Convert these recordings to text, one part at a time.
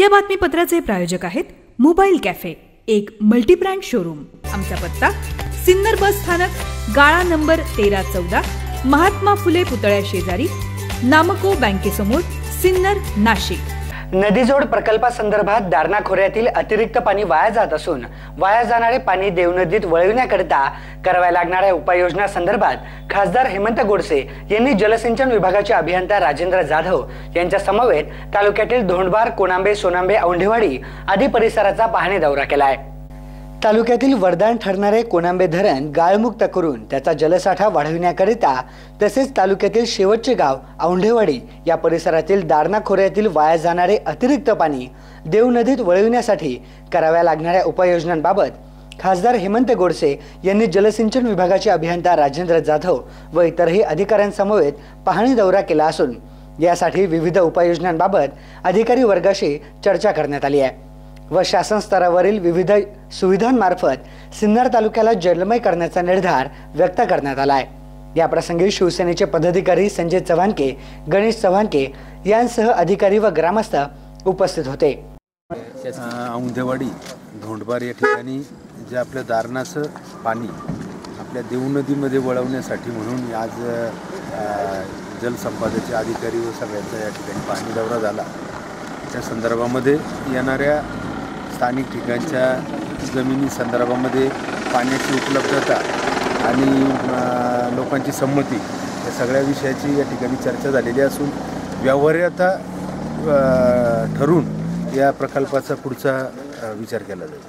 या बातमीपत्राचे प्रायोजक आहेत मोबाईल कॅफे एक मल्टीब्रँड शोरूम. आमचा पत्ता सिन्नर बस स्थानक गाळा नंबर तेरा चौदा महात्मा फुले पुतळ्या शेजारी नामको बँकेसमोर सिन्नर नाशिक. नदीजोड प्रकल्पासंदर्भात दारणा खोऱ्यातील अतिरिक्त पाणी वाया जात असून वाया जाणारे पाणी देवनदीत वळविण्याकरिता कराव्या लागणाऱ्या उपाययोजना संदर्भात खासदार हेमंत गोडसे यांनी जलसिंचन विभागाचे अभियंता राजेंद्र जाधव यांच्या समवेत तालुक्यातील धोंडबार कोणांबे सोनांबे औंढेवाडी आदी परिसराचा पाहणी दौरा केलाय तालुक्यातील वरदान ठरणारे कोणांबे धरण गाळमुक्त करून त्याचा जलसाठा वाढविण्याकरिता तसेच तालुक्यातील शेवटचे गाव औंढेवाडी या परिसरातील दारणा खोऱ्यातील वाया जाणारे अतिरिक्त पाणी देव नदीत वळविण्यासाठी कराव्या लागणाऱ्या उपाययोजनांबाबत खासदार हेमंत गोडसे यांनी जलसिंचन विभागाचे अभियंता राजेंद्र जाधव व इतरही अधिकाऱ्यांसमवेत पाहणी दौरा केला असून यासाठी विविध उपाययोजनांबाबत अधिकारी वर्गाशी चर्चा करण्यात आली आहे. व शासन स्तरावरील विविध सुविधांमार्फत सिन्नर तालुक्याला जलमय करण्याचा निर्धार व्यक्त करण्यात आला आहे. या प्रसंगी शिवसेनेचे पदाधिकारी संजय चव्हाणके गणेश चव्हाणके यांसह अधिकारी व ग्रामस्थ उपस्थित होते. औंधेवाडी धोंडबार या ठिकाणी जे आपल्या दारणाचं पाणी आपल्या देव नदीमध्ये वळवण्यासाठी म्हणून आज अ, जलसंपादनाचे अधिकारी व सगळ्यांचा या ठिकाणी पाणी दौरा झाला. त्या संदर्भामध्ये येणाऱ्या स्थानिक ठिकाणच्या जमिनी संदर्भामध्ये पाण्याची उपलब्धता आणि लोकांची संमती या सगळ्या विषयाची या ठिकाणी चर्चा झालेली असून व्यवहार्यता ठरून या प्रकल्पाचा पुढचा विचार केला जाईल.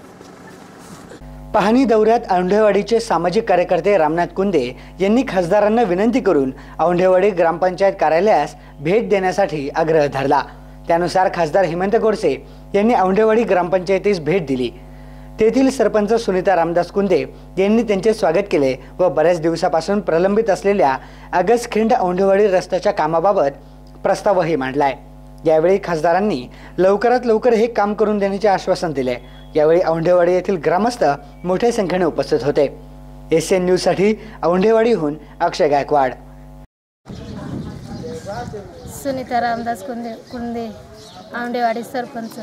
पाहणी दौऱ्यात औंढेवाडीचे सामाजिक कार्यकर्ते रामनाथ कुंदे यांनी खासदारांना विनंती करून औंढेवाडी ग्रामपंचायत कार्यालयास भेट देण्यासाठी आग्रह धरला. त्यानुसार खासदार हेमंत गोडसे यांनी औंढेवाडी ग्रामपंचायतीस भेट दिली. तेथील सरपंच सुनीता रामदास कुंदे यांनी त्यांचे स्वागत केले व बऱ्याच दिवसापासून प्रलंबित असलेल्या अगसखिंड औंढेवाडी रस्त्याच्या कामाबाबत प्रस्तावही मांडलाय. यावेळी खासदारांनी लवकरात लवकर हे काम करून देण्याचे आश्वासन दिले. यावेळी औंढेवाडी येथील ग्रामस्थ मोठ्या संख्येने उपस्थित होते. एस एन न्यूजसाठी औंढेवाडीहून अक्षय गायकवाड. सुनीता रामदास कुंदे कुंदे औंढेवाडी सरपंच.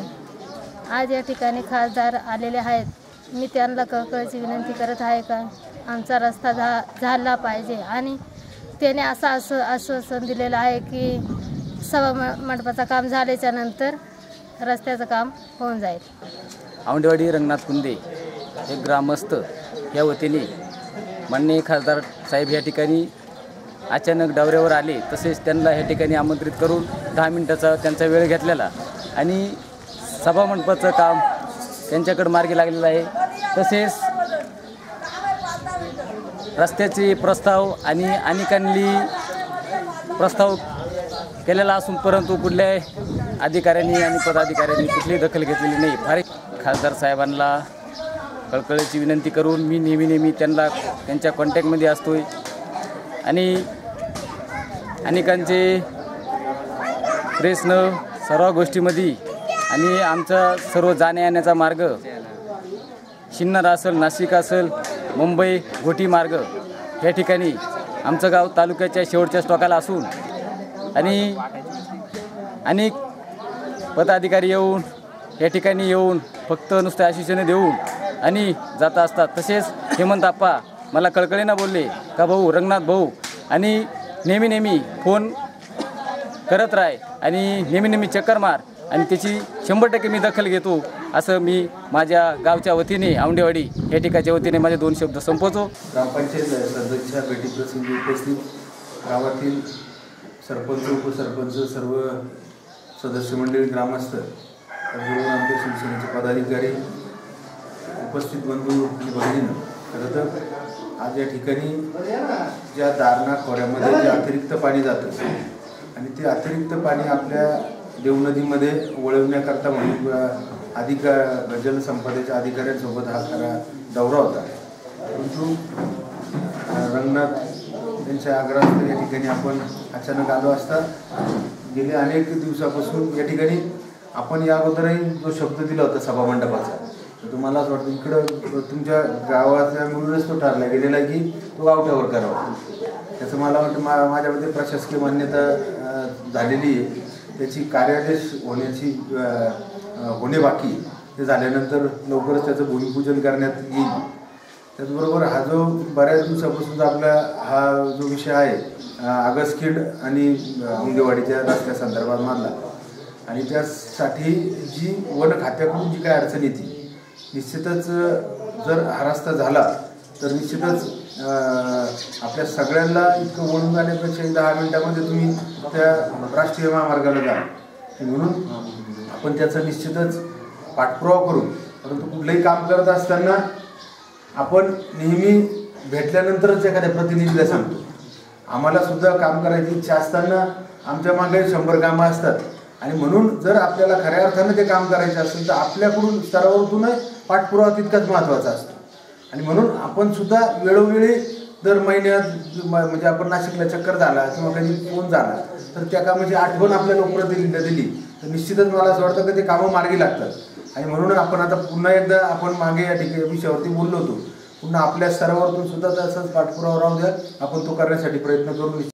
आज या ठिकाणी खासदार आलेले आहेत. मी त्यांना कळकळीची विनंती करत आहे का? आमचा रस्ता झा झाला पाहिजे. आणि त्याने असं असं आश्वासन दिलेलं आहे की सभा म- मंडपाचं काम झाल्याच्यानंतर रस्त्याचं काम होऊन जाईल. औंडेवाडी रंगनाथ कुंदे हे ग्रामस्थ या वतीने माननीय खासदार साहेब या ठिकाणी अचानक डावऱ्यावर आले. तसेच त्यांना या ठिकाणी आमंत्रित करून दहा मिनटाचा त्यांचा वेळ घेतलेला. आणि सभामंडपाचं काम त्यांच्याकडे मार्गी लागलेलं आहे. तसेच रस्त्याचे प्रस्ताव आणि अनेकांनी प्रस्ताव केलेला असून परंतु कुठल्याही अधिकाऱ्यांनी आणि पदाधिकाऱ्यांनी कुठलीही दखल घेतलेली नाही. फार खासदार साहेबांना कळकळीची विनंती करून मी नेहमी नेहमी त्यांना त्यांच्या कॉन्टॅक्टमध्ये असतो आहे आणि अनेकांचे प्रेसनं सर्व गोष्टीमध्ये आणि आमचा सर्व जाण्या येण्याचा मार्ग शिन्नर असेल नाशिक असेल मुंबई घोटी मार्ग या ठिकाणी आमचं गाव तालुक्याच्या शेवटच्या स्टॉकाला असून आणि अनेक पदाधिकारी येऊन या ठिकाणी येऊन फक्त नुसते आशिषाने देऊन आणि जाता असतात. तसेच हेमंत आप्पा मला कळकळीनं बोलले का भाऊ रंगनाथ भाऊ? आणि नेहमी नेहमी फोन करत राह आणि नेहमी नेहमी चक्कर मार आणि त्याची शंभर टक्के मी दखल घेतो. असं मी माझ्या गावच्या वतीने औंडेवाडी या ठिकाणच्या वतीने माझे दोन शब्द संपवतो. ग्रामपंचायत सदस्याच्या भेटीप्रसंगी उपस्थित गावातील सरपंच उपसरपंच सर्व सदस्य मंडळी ग्रामस्थ आमचे शिवसेनेचे पदाधिकारी उपस्थित बंधू आणि भगिनीनं. खरं तर आज या ठिकाणी ज्या दारणा खोऱ्यामध्ये जे अतिरिक्त पाणी जातं आणि ते अतिरिक्त पाणी आपल्या देवनदीमध्ये वळवण्याकरता म्हणून अधिका अधिक जलसंपदेच्या अधिकाऱ्यांसोबत हा खरा दौरा होता. परंतु रंगनाथ यांच्या आग्रहास्तव या ठिकाणी आपण अचानक आलो असता गेले अनेक दिवसापासून या ठिकाणी आपण या अगोदरही जो शब्द दिला होता सभामंडपाचा तर तुम्हाला असं वाटतं इकडं तुमच्या गावाच्या मिळूनच तो ठरला गेलेला आहे की तो गावठ्यावर करावा? त्याचं मला वाटतं मा माझ्यामध्ये प्रशासकीय मान्यता झालेली आहे. त्याची कार्यादेश होण्याची होणे बाकी. ते झाल्यानंतर लवकरच त्याचं भूमिपूजन करण्यात येईल. त्याचबरोबर हा जो बऱ्याच दिवसापासूनचा आपला हा जो विषय आहे आगसखेड आणि अ, रस्त्या संदर्भात मानला. आणि त्यासाठी जी वन खात्याकडून जी काय अडचण येते निश्चितच जर हा रस्ता झाला तर निश्चितच आपल्या सगळ्यांना इतकं वळून जाण्यापेक्षा दहा मिनिटामध्ये तुम्ही त्या राष्ट्रीय महामार्गाला जा. म्हणून आपण त्याचा निश्चितच पाठपुरावा करू. परंतु कुठलंही काम करत असताना आपण नेहमी भेटल्यानंतरच एखाद्या प्रतिनिधीला सांगतो. आम्हाला सुद्धा काम करायची इच्छा असताना आमच्या मागे शंभर कामं असतात. आणि म्हणून जर आपल्याला खऱ्या अर्थानं ते काम करायचं असेल तर आपल्याकडून स्तरावरतूनच पाठपुरावा तितकाच महत्त्वाचा असतो. आणि म्हणून आपण सुद्धा वेळोवेळी दर महिन्यात म्हणजे आपण नाशिकला चक्कर झाला किंवा कधी फोन झाला तर त्या कामाची आठवण आपल्या लोकप्रतिनिधीला दिली तर निश्चितच मला असं वाटतं की ते कामं मार्गी लागतात. आणि म्हणून आपण आता पुन्हा एकदा आपण मागे या ठिकाणी विषयावरती बोललो होतो. पुन्हा आपल्या स्तरावरतून सुद्धा तसंच पाठपुरावा राहू द्या. आपण तो करण्यासाठी प्रयत्न करू